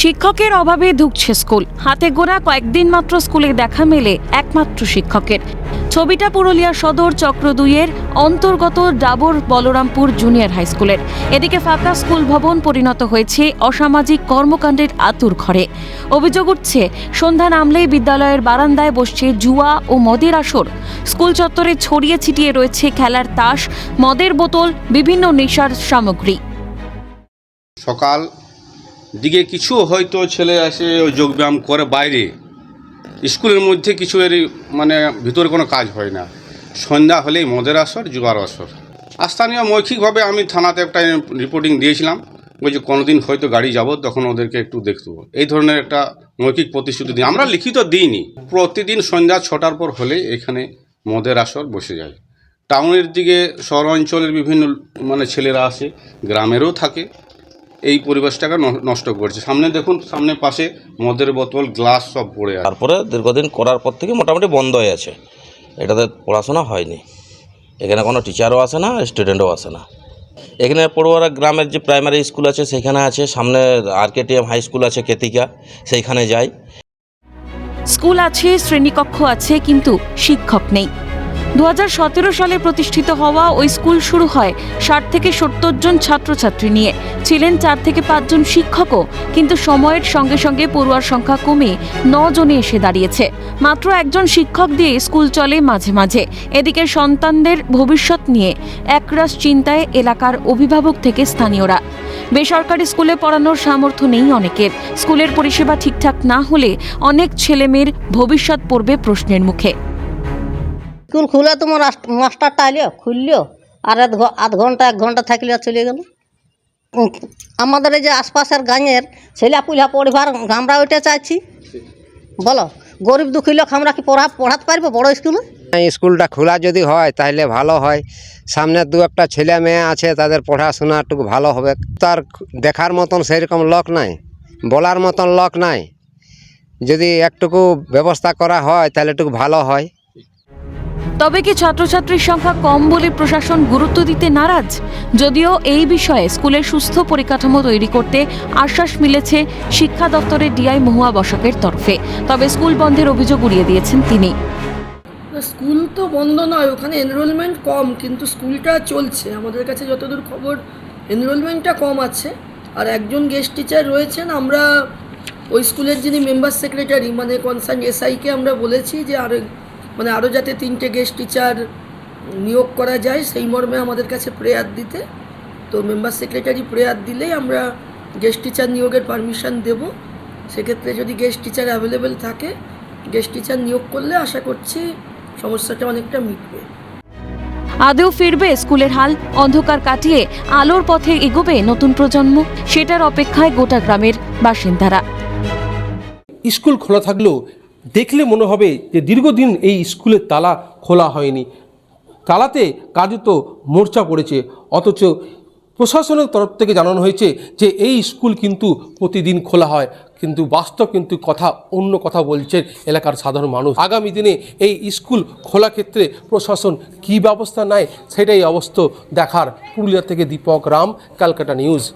শিক্ষকের অভাবে ধুকছে স্কুল। হাতে গোনা কয়েকদিন মাত্র স্কুলে দেখা মেলে একমাত্র শিক্ষকের। ছবিটা পুরুলিয়া সদর চক্র দুইয়ের অন্তর্গত ডাবর বলরামপুর জুনিয়র হাই স্কুলের। এদিকে ফাঁকা স্কুল ভবন পরিণত হয়েছে অসামাজিক কর্মকাণ্ডের আতুর ঘরে। অভিযোগ উঠছে, সন্ধ্যা নামলেই বিদ্যালয়ের বারান্দায় বসছে জুয়া ও মদের আসর। স্কুল চত্বরে ছড়িয়ে ছিটিয়ে রয়েছে খেলার তাস, মদের বোতল, বিভিন্ন নেশার সামগ্রী। সকাল দিকে কিছু হয়তো ছেলে আসে ওই যোগব্যায়াম করে বাইরে। স্কুলের মধ্যে কিছু এর মানে ভিতরে কোনো কাজ হয় না। সন্ধ্যা হলেই মদের আসর জুয়ার আসর। স্থানীয় মৌখিকভাবে আমি থানাতে একটা রিপোর্টিং দিয়েছিলাম। বলছি কোনোদিন হয়তো গাড়ি যাব, তখন ওদেরকে একটু দেখতে। এই ধরনের একটা মৌখিক প্রতিশ্রুতি দিই। আমরা লিখিত দিইনি। প্রতিদিন সন্ধ্যা ছটার পর হলে এখানে মদের আসর বসে যায়। টাউনের দিকে শহর অঞ্চলের বিভিন্ন মানে ছেলেরা আসে, গ্রামেরও থাকে। এই পরিবেশটাকে ন- নষ্ট করছে। সামনে দেখুন সামনে পাশে মদের বোতল গ্লাস সব পড়ে আছে। তারপরে দীর্ঘদিন করার পর থেকে মোটামুটি বন্ধ হয়ে আছে। এটাতে পড়াশোনা হয়নি। এখানে কোনো টিচারও আসে না স্টুডেন্টও আসে না। এখানে পড়ুয়ারা গ্রামের যে প্রাইমারি স্কুল আছে সেখানে আছে। সামনে আরকেটিএম হাই স্কুল আছে কেতিকা। সেইখানে যায় স্কুল আছে শ্রেণীকক্ষ আছে কিন্তু শিক্ষক নেই। দু হাজার সতেরো সালে প্রতিষ্ঠিত হওয়া ওই স্কুল শুরু হয় ষাট থেকে সত্তর জন ছাত্রছাত্রী নিয়ে। ছিলেন চার থেকে পাঁচজন শিক্ষকও, কিন্তু সময়ের সঙ্গে সঙ্গে পড়ুয়ার সংখ্যা কমে জনে এসে দাঁড়িয়েছে। মাত্র একজন শিক্ষক দিয়ে স্কুল চলে মাঝে মাঝে। এদিকে সন্তানদের ভবিষ্যৎ নিয়ে একরাশ চিন্তায় এলাকার অভিভাবক থেকে স্থানীয়রা। বেসরকারি স্কুলে পড়ানোর সামর্থ্য নেই অনেকের। স্কুলের পরিষেবা ঠিকঠাক না হলে অনেক ছেলেমেয়ের ভবিষ্যৎ পড়বে প্রশ্নের মুখে। স্কুল খুলে তোমার মাস্টারটা এলো খুললো আর আধ ঘণ্টা, এক ঘণ্টা থাকলে চলে গেল। আমাদের এই যে আশপাশের গাঁয়ের ছেলে পুলা পড়িবার আমরা ওইটা চাইছি। বলো, গরিব দুঃখী লোক আমরা কি পড়া পড়াতে পারব বড় স্কুলে? স্কুলটা খোলা যদি হয় তাহলে ভালো হয়। সামনে দু একটা ছেলে মেয়ে আছে, তাদের পড়াশোনা একটু ভালো হবে। তার দেখার মতন সেরকম লোক নাই, বলার মতন লোক নাই। যদি একটুকু ব্যবস্থা করা হয় তাহলে একটু ভালো হয়। তবে কি ছাত্রছাত্রীর সংখ্যা কম বলে প্রশাসন গুরুত্ব দিতে নারাজ? যদিও এই বিষয়ে স্কুলের সুস্থ পরিকাঠামো তৈরি করতে আশ্বাস মিলেছে শিক্ষা দপ্তরের ডিআই মহুয়া বসাকের তরফে। তবে স্কুল বন্ধের অভিযোগ উড়িয়ে দিয়েছেন তিনি। স্কুল তো বন্ধ নয়, ওখানে এনরোলমেন্ট কম, কিন্তু স্কুলটা চলছে। আমাদের কাছে যতদূর খবর এনরোলমেন্টটা কম আছে। আর একজন গেস্ট টিচার রয়েছেন, আমরা ওই স্কুলের যিনি মেম্বার সেক্রেটারি মানে কনসার্ন এসআইকে আমরা বলেছি যে আরও মানে আরও যাতে তিনটে গেস্ট টিচার নিয়োগ করা যায় সেই মর্মে আমাদের কাছে প্রেয়ার দিতে। তো মেম্বার সেক্রেটারি প্রেয়ার দিলেই আমরা গেস্ট টিচার নিয়োগের পারমিশন দেব। সেক্ষেত্রে যদি গেস্ট টিচার অ্যাভেলেবেল থাকে গেস্ট টিচার নিয়োগ করলে আশা করছি সমস্যাটা অনেকটা মিটবে। আদেও ফিরবে স্কুলের হাল অন্ধকার কাটিয়ে আলোর পথে এগোবে নতুন প্রজন্ম সেটার অপেক্ষায় গোটা গ্রামের বাসিন্দারা। স্কুল খোলা থাকলেও দেখলে মনে হবে যে দীর্ঘদিন এই স্কুলের তালা খোলা হয়নি। তালাতে কার্যত মোর্চা পড়েছে। অথচ প্রশাসনের তরফ থেকে জানানো হয়েছে যে এই স্কুল কিন্তু প্রতিদিন খোলা হয়। কিন্তু বাস্তব কিন্তু কথা অন্য কথা বলছেন এলাকার সাধারণ মানুষ। আগামী দিনে এই স্কুল খোলা ক্ষেত্রে প্রশাসন কী ব্যবস্থা নেয় সেটাই অবস্থা দেখার। পুরুলিয়া থেকে দীপক রাম, ক্যালকাটা নিউজ।